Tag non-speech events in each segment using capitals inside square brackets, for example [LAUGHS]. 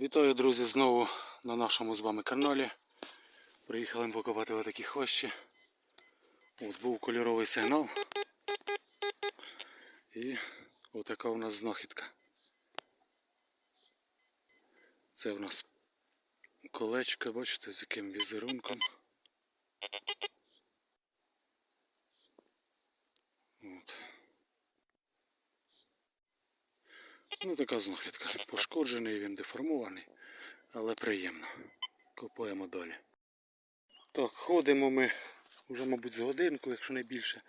Вітаю, друзі, знову на нашому з вами каналі. Приїхали ми покопати отакі хвощі. От був кольоровий сигнал. І отака у нас знахідка. Це у нас колечко, бачите, з яким візерунком. От. Ну, така знахідка. Пошкоджений, він деформований, але приємно. Копаємо далі. Так, ходимо ми вже, мабуть, з годинку, якщо не більше.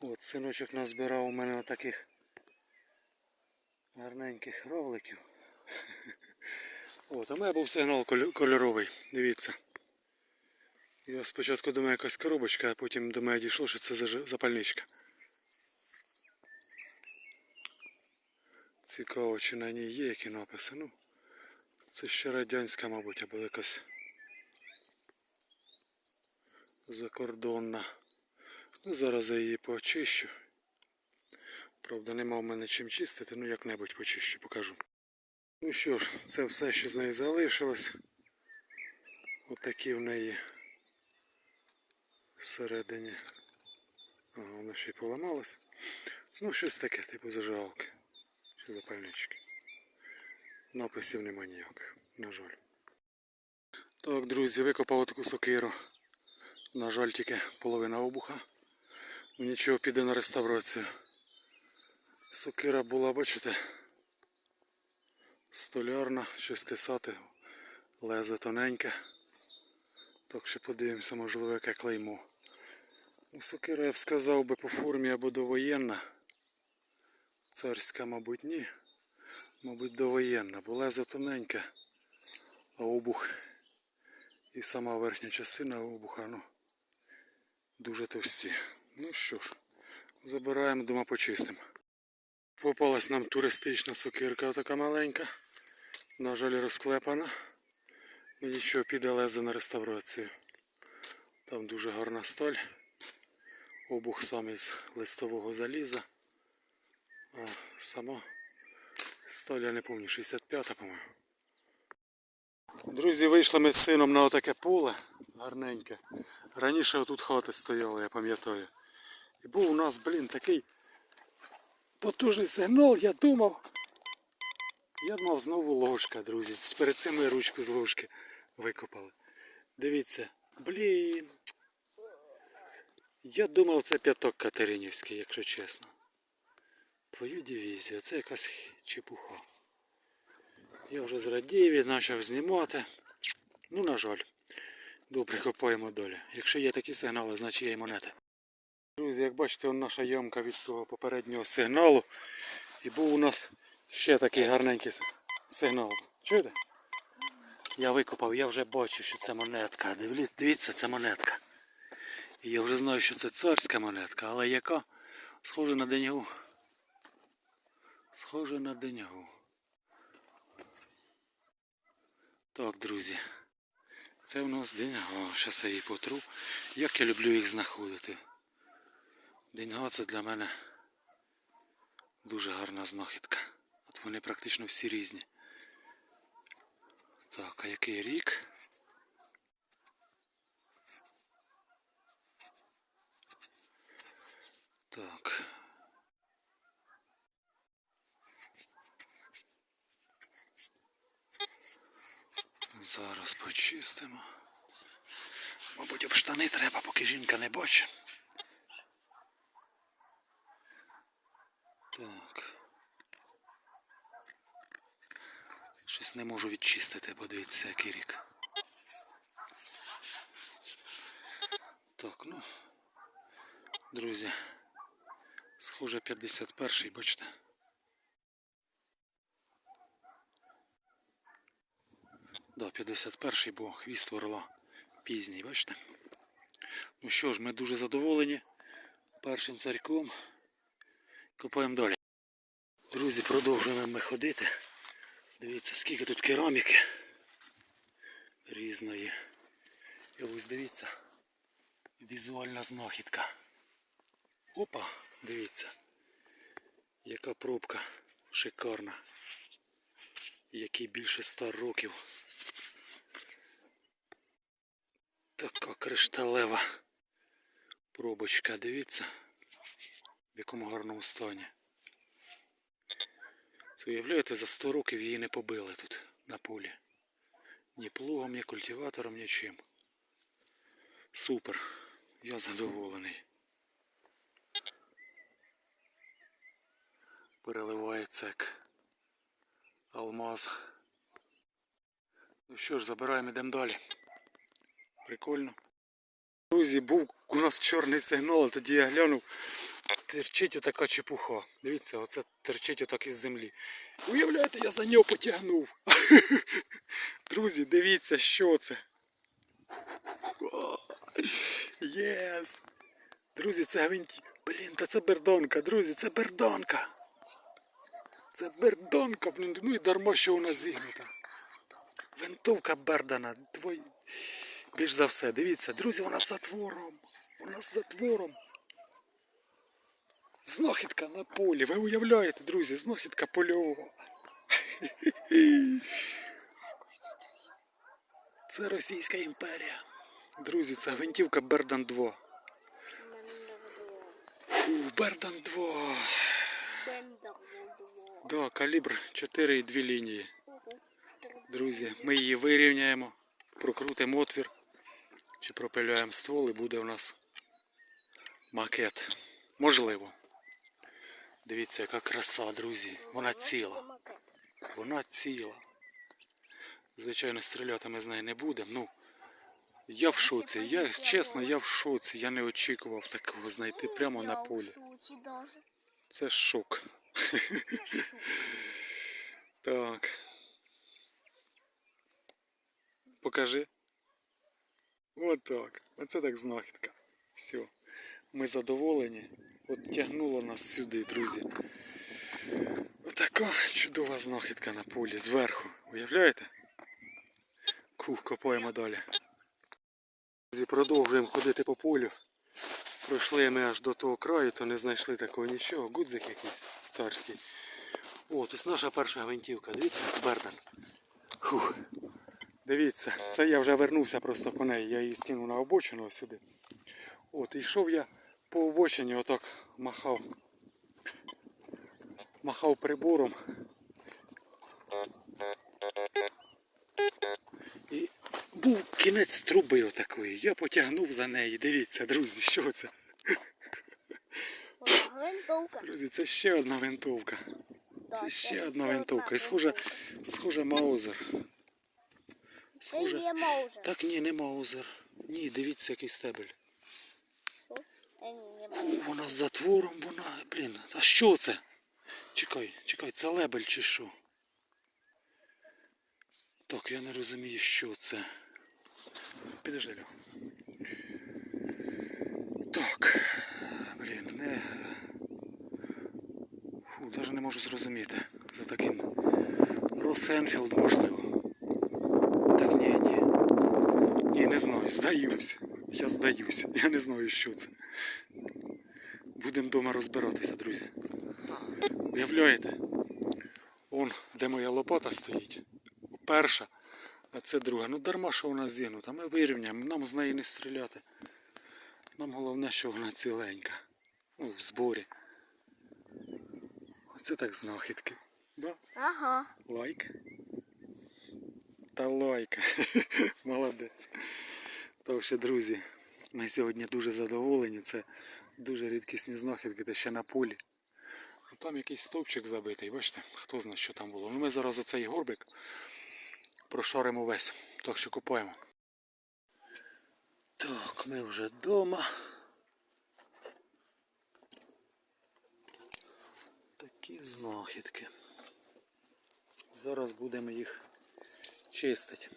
От, синочок назбирав у мене таких гарненьких ровликів. От, а мене був сигнал кольоровий, дивіться. Я спочатку думаю якась коробочка, а потім до мене дійшло, що це запальничка. Цікаво, чи на ній є які написи. Ну, це ще радянська, мабуть, або якась закордонна. Ну, зараз я її почищу. Правда, нема в мене чим чистити, ну як-небудь почищу, покажу. Ну що ж, це все, що з неї залишилось. Отакі в неї всередині. Ага, воно ще й поламалось. Ну, щось таке, типу зажигалки. Запальнички. Написів нема ніяких, на жаль. Так, друзі, викопав таку сокиру. На жаль, тільки половина обуха. Нічого, піде на реставрацію. Сокира була, бачите, столярна, шестисати, лезе тоненьке. Так що подивимося, можливо, яке клеймо. Ну, сокира, я б сказав би по формі або довоєнна. Царська, мабуть, ні. Мабуть, довоєнна, бо лезо тоненьке, а обух і сама верхня частина обуха, ну, дуже товсті. Ну що ж, забираємо, дома почистимо. Попалась нам туристична сокирка така маленька. На жаль, розклепана. Ну нічого, піде лезо на реставрацію. Там дуже гарна сталь. Обух сам із листового заліза. Сама сталь, не пам'ятаю, 65 по-моєму. Друзі, вийшли ми з сином на отаке поле гарненьке. Раніше отут хати стояли, я пам'ятаю. І був у нас, блін, такий потужний сигнал, я думав. Я думав знову ложка, друзі. Перед цим ми ручку з ложки викопали. Дивіться, блін. Я думав, це п'яток Катеринівський, якщо чесно. Твою дивізію, це якась чепуха. Я вже зрадів і почав знімати. Ну, на жаль. Добре, копаємо далі. Якщо є такі сигнали, значить є і монети. Друзі, як бачите, наша ямка від того попереднього сигналу. І був у нас ще такий гарненький сигнал. Чуєте? Я викопав, я вже бачу, що це монетка. Дивіться, це монетка. І я вже знаю, що це царська монетка, але яка схожа на деньгу. Схоже на деньгу. Так, друзі. Це в нас деньга. Зараз я її потру. Як я люблю їх знаходити. Деньга це для мене дуже гарна знахідка. От вони практично всі різні. Так, а який рік? Так. Зараз почистимо. Мабуть, об штани треба, поки жінка не бачить. Так. Щось не можу відчистити, подивіться, який рік. Так, ну. Друзі. Схоже 51-й, бачите. Да, 51-й, бо хвіст орла пізній, бачите? Ну що ж, ми дуже задоволені першим царьком. Копаємо далі. Друзі, продовжуємо ми ходити. Дивіться, скільки тут кераміки різної. І ось дивіться. Візуальна знахідка. Опа, дивіться. Яка пробка шикарна. який більше ста років. Така кришталева пробочка, дивіться, в якому гарному стані. Це уявляєте, за 100 років її не побили тут на полі. Ні плугом, ні культиватором, нічим. Супер. Я задоволений. Переливається як алмаз. Ну що ж, забираємо, йдемо далі. Прикольно. Друзі, був у нас чорний сигнал, а тоді я глянув. Терчить отака чепуха. Дивіться, оце терчить отак із землі. Уявляєте, я за нього потягнув. [LAUGHS] Друзі, дивіться, що це. Єс! Друзі, це гвинті. Блін, та це бердонка, друзі, це бердонка. Це бердонка, блін, ну і дарма, що вона зігнута. Винтовка бердана. Твой... Більш за все, дивіться, друзі, вона з затвором. Вона з затвором. Знахідка на полі. Ви уявляєте, друзі, знахідка польова. Це Російська імперія. Друзі, це гвинтівка Бердан 2. Фу, Бердан 2. Да, калібр 4,2 лінії. Друзі, ми її вирівняємо, прокрутимо отвір, чи пропиляємо ствол і буде у нас макет. Можливо. Дивіться, яка краса, друзі. Вона ціла. Вона ціла. Звичайно, стріляти ми з неї не будемо. Ну, я в шоці. Я, чесно, я в шоці. Я не очікував такого знайти прямо на полі. Це шок. [LAUGHS] Так. Покажи. От так. Оце так знахідка. Все. Ми задоволені. От тягнуло нас сюди, друзі. Отака чудова знахідка на полі зверху. Уявляєте? Кух, копаємо далі. Друзі, продовжуємо ходити по полю. Пройшли ми аж до того краю, то не знайшли такого нічого. Гудзик якийсь царський. От, ось наша перша гвинтівка. Дивіться, Бердан. Фух. Дивіться, це я вже вернувся просто по неї. Я її скинув на обочину ось сюди. От, і йшов я по обочині, отак махав. Махав прибором. І був кінець труби отакої. Я потягнув за неї. Дивіться, друзі, що це? Винтовка. Друзі, це ще одна винтовка. Це ще одна винтовка. І схоже, схоже Маузер. Це є Маузер. Так ні, не Маузер. Ні, дивіться, який стебель. Ні, не О, вона з затвором, вона, блін. А що це? Чекай, чекай, це лебель чи що? Так, я не розумію, що це. Підожди. Льох. Так. Блін, не. Фу, навіть не можу зрозуміти. За таким Росенфілд, можливо. Так ні, ні. Ні, не знаю, здаюсь. Я здаюсь. Я не знаю, що це. Будемо вдома розбиратися, друзі. Уявляєте? Он, де моя лопата стоїть. Перша, а це друга. Ну дарма, що вона зігнута. Ми вирівняємо, нам з неї не стріляти. Нам головне, що вона ціленька. Ну, в зборі. Оце так знахідки. Да? Ага. Лайк. Та лайк. [LAUGHS] Молодець. Так що, друзі, ми сьогодні дуже задоволені. Це дуже рідкісні знахідки, та ще на полі. Ну, Там якийсь стовпчик забитий, бачите, хто знає, що там було. Ну ми зараз оцей горбик прошаримо весь. Так що купаємо. Так, ми вже вдома. Такі знахідки. Зараз будемо їх чистити.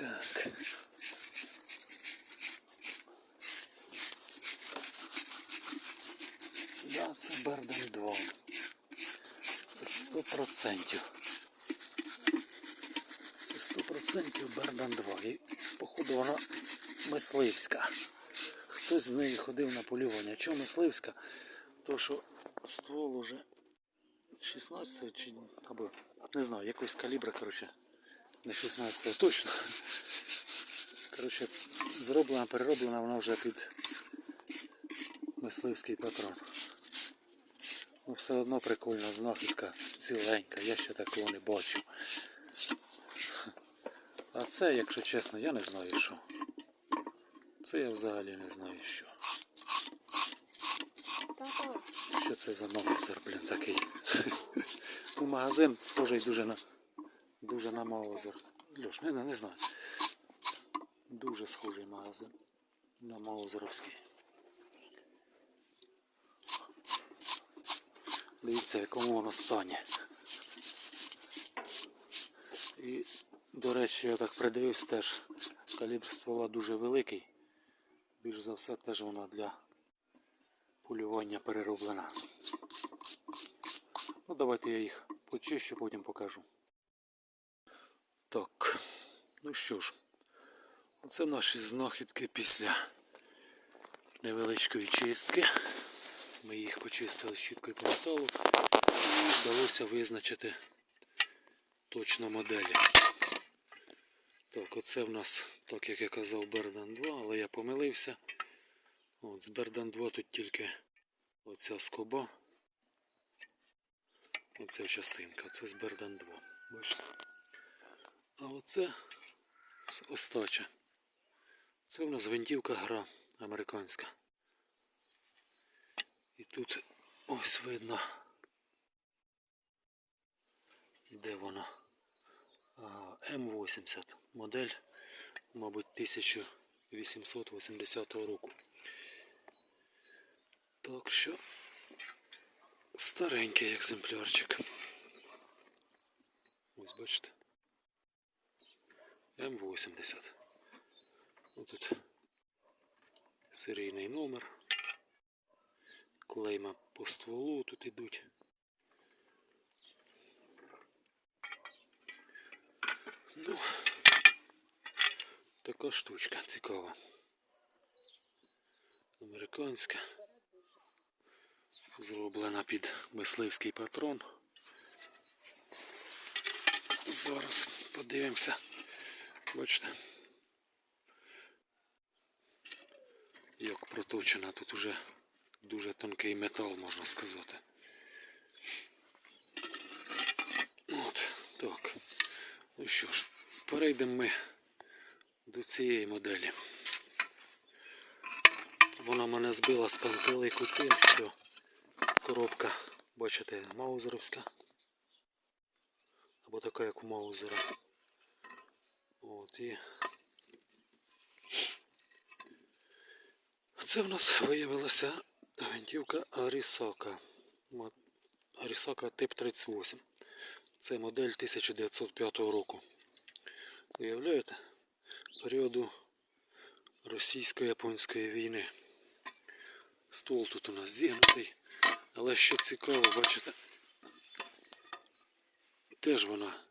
Так. Да, це Берден 2. Це 100%. Це 100% Берден 2. І походу вона мисливська. Хтось з неї ходив на полювання. Чому мисливська? то, що ствол уже 16 чи або не знаю, якогось калібра, коротше, не 16 точно. Коротше, зроблена, перероблена вона вже під мисливський патрон. Ну, все одно прикольна знахідка, ціленька, я ще такого не бачив. А це, якщо чесно, я не знаю що. Це я взагалі не знаю що. Що це за маузер, блін, такий. [LAUGHS] Ну, магазин схожий дуже на дуже на маузер. Льош, не, не знаю. Дуже схожий магазин на маузеровський. Дивіться, в якому воно стані. І, до речі, я так придивився теж. Калібр ствола дуже великий. Більш за все теж вона для полювання перероблена. Ну, давайте я їх почищу, потім покажу. Так, ну що ж, оце наші знахідки після невеличкої чистки. Ми їх почистили щіткою по металу і вдалося визначити точно моделі. Так, оце в нас, так як я казав, Бердан 2, але я помилився. От, з Бердан 2 тут тільки оця скоба. Оця частинка, це з Бердан 2. Бачите? А оце остача. Це в нас гвинтівка гра американська. І тут ось видно. Де вона? М80 модель, мабуть, 1880 року. Так що старенький екземплярчик. Ось бачите. М80. Ось тут серійний номер. Клейма по стволу тут ідуть. Ну, така штучка цікава. Американська. Зроблена під мисливський патрон. Зараз подивимося. Бачите. Як проточена, тут уже дуже тонкий метал, можна сказати. От, так. Ну що ж, перейдемо ми до цієї моделі. Вона мене збила з пантелику тим, що коробка, бачите, маузеровська. Або така, як у маузера. От і. Це в нас виявилася гвинтівка Арісака. Арісака тип 38. Це модель 1905 року. Уявляєте? Періоду російсько-японської війни. Ствол тут у нас зігнутий. Але що цікаво, бачите, теж вона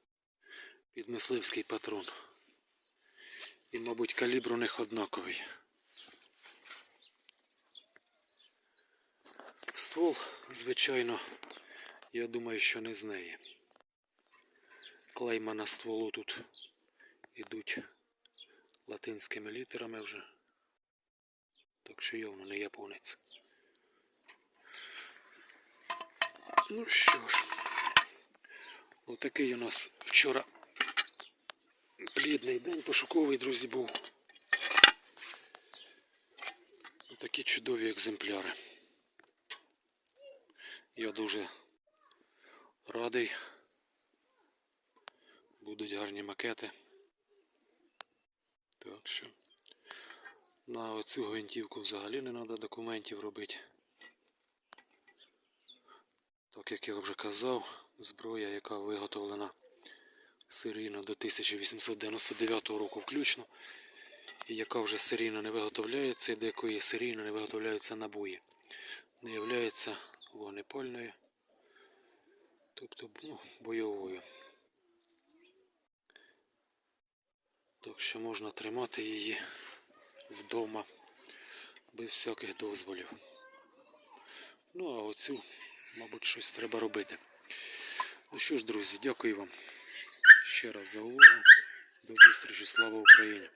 під мисливський патрон. І, мабуть, калібр у них однаковий. Ствол, звичайно, я думаю, що не з неї. Клейма на стволу тут ідуть латинськими літерами вже. Так що явно не японець. Ну що ж, отакий у нас вчора плідний день пошуковий, друзі, був. Такі чудові екземпляри. Я дуже радий. Будуть гарні макети. Так що на оцю гвинтівку взагалі не треба документів робити. Так як я вже казав, зброя, яка виготовлена серійно до 1899 року включно, і яка вже серійно не виготовляється, і до якої серійно не виготовляються набої, не являється вогнепальною, тобто ну, бойовою. Так що можна тримати її вдома без всяких дозволів. Ну а оцю, мабуть, щось треба робити. Ну що ж, друзі, дякую вам ще раз за увагу. До зустрічі. Слава Україні!